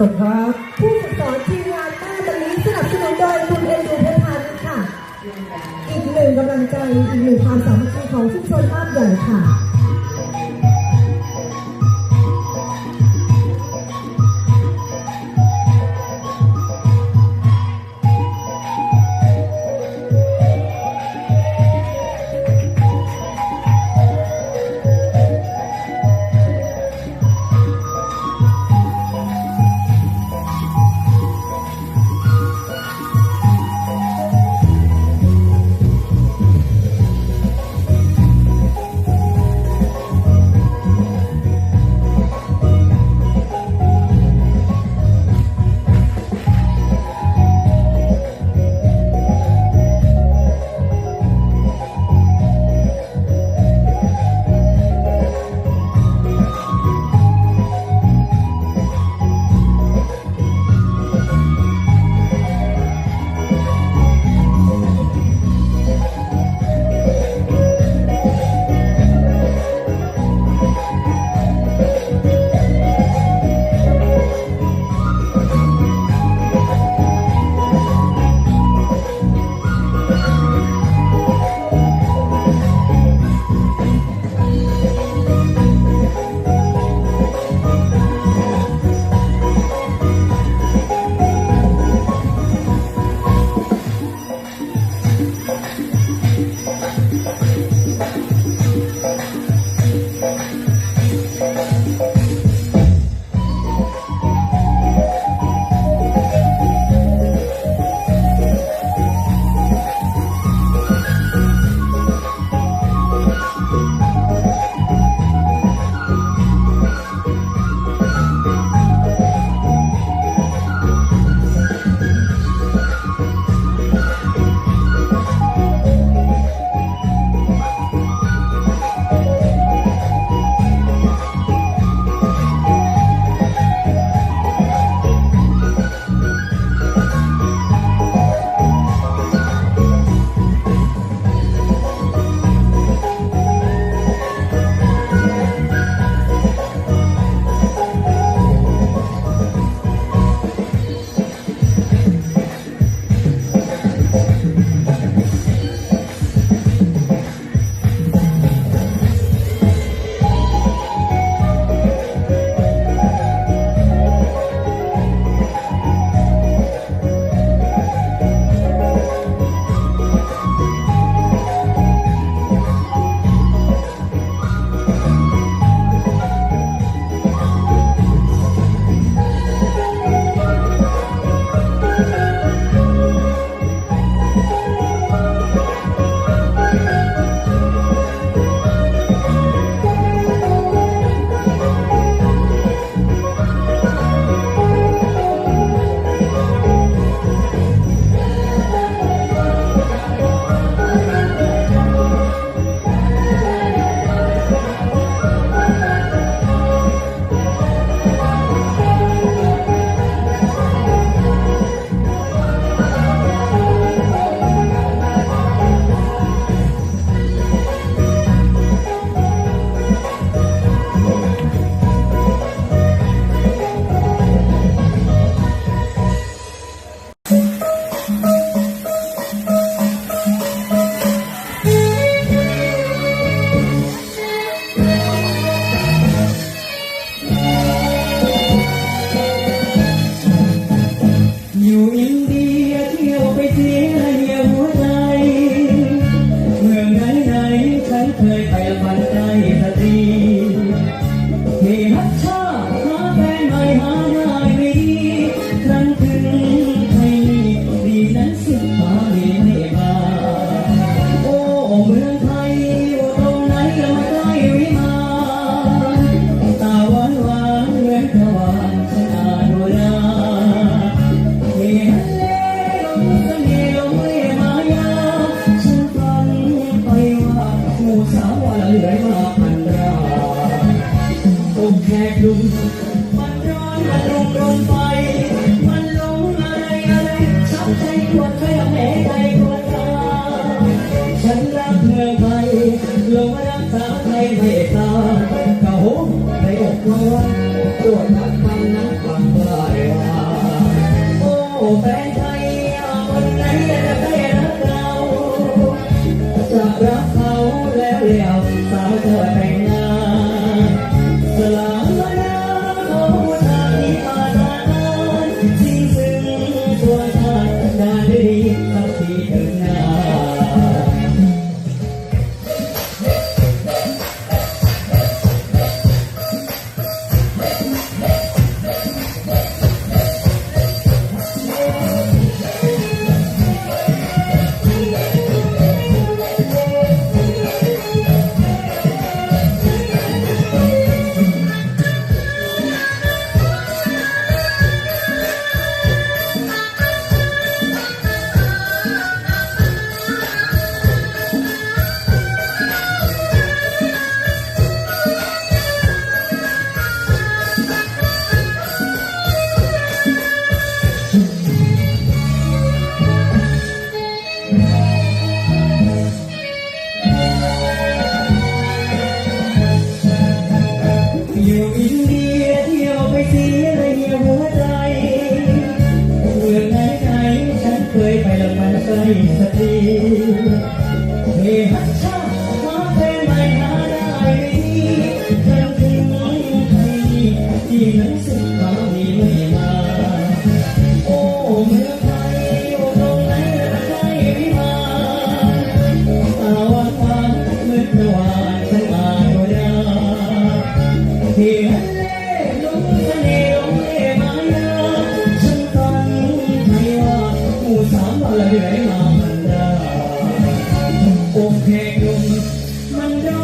สนครับ ผู้ฝึกสอนทีมงานแม่ตะลิสนับสนุนโดยคุณเอ็นดูเพชรพันธ์ค่ะ อีกหนึ่งกำลังใจอีกหนึ่งความสามัคคีของชุมชนบ้านใหญ่ค่ะ แค่ดูมันร้อนมันลงลงไป มันลงอะไรอะไรชอบใจควดไม่ยอมแพ้ใจปวดตาฉันรักเธอไปลงมารักสาวไทยเมตตาเก้าหูในอกเราตัวทักฟังนักฟังปล่าโอ้แฟน ใกล้สักทีเฮฮั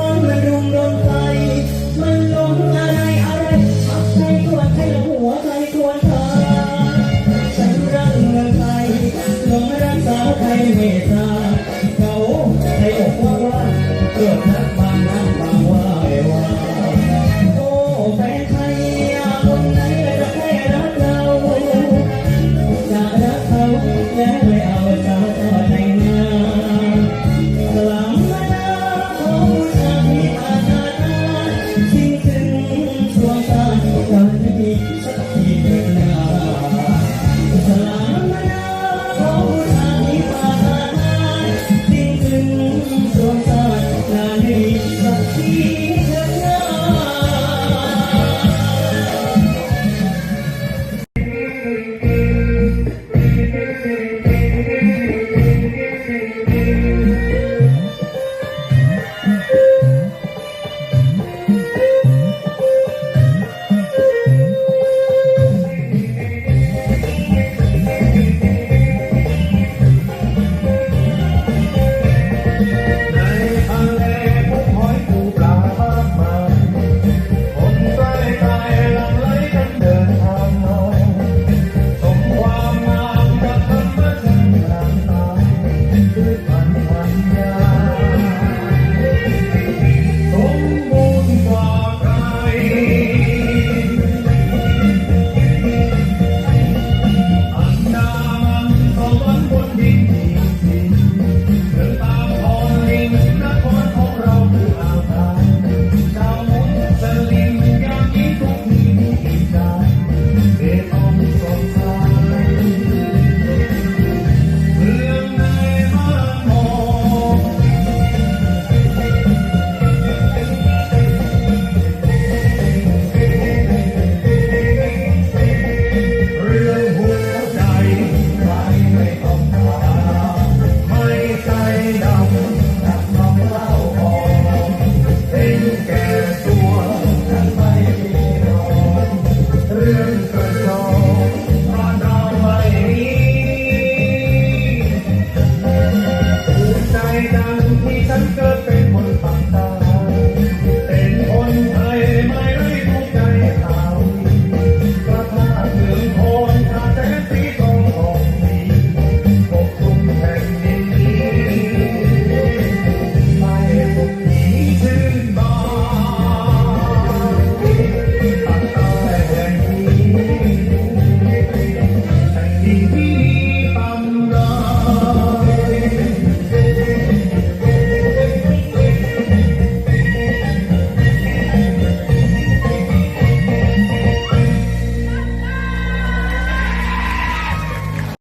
on, let them run.